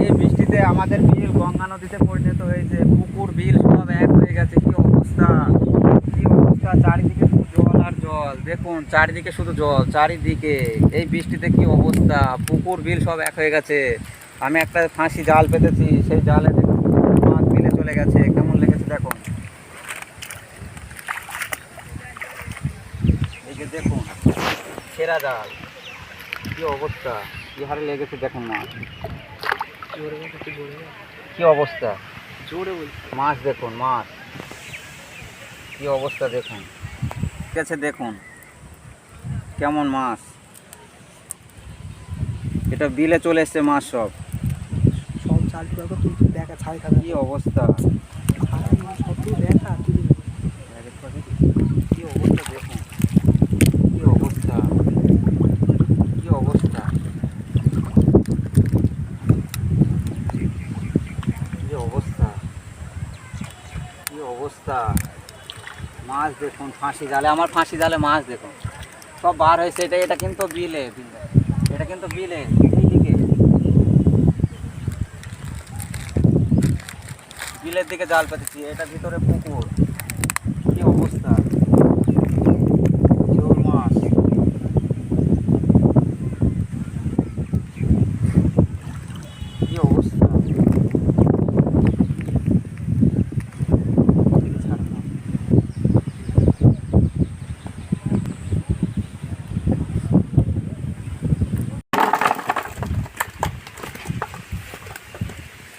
এই বৃষ্টিতে আমাদের বিল গঙ্গা নদীতে পরিণত হয়েছে, পুকুর, বিল সব এক হয়ে গেছে, কি অবস্থা? কি অবস্থা? চারিদিকে শুধু জল আর জল। দেখুন, চারিদিকে শুধু জল, চারিদিকে। এই বৃষ্টিতে কি অবস্থা? পুকুর, বিল সব এক হয়ে গেছে। আমি একটা ফাঁসি জাল পেতেছি, সেই জালে মাছ বিলে চলে গেছে। কেমন লেগেছে দেখুন। এই যে দেখুন, সেরা জাল। কি অবস্থা? কি হারে লেগেছে দেখুন মাছ। কি অবস্থা? জোরে মাছ দেখুন মাছ। কি অবস্থা দেখুন। ঠিক আছে দেখুন। কেমন মাছ? এটা বিলে চলে এসছে মাছ সব। সব চাল কি অবস্থা? দেখা অবস্থা। মাছ দেখুন, ফাঁসি জালে, আমার ফাঁসি জালে মাছ দেখুন। সব বার হয়েছে, এটা এটা কিন্তু বিলে এটা কিন্তু বিলে বিলের দিকে জাল পেতেছি, এটা ভিতরে পুকুর। কি অবস্থা?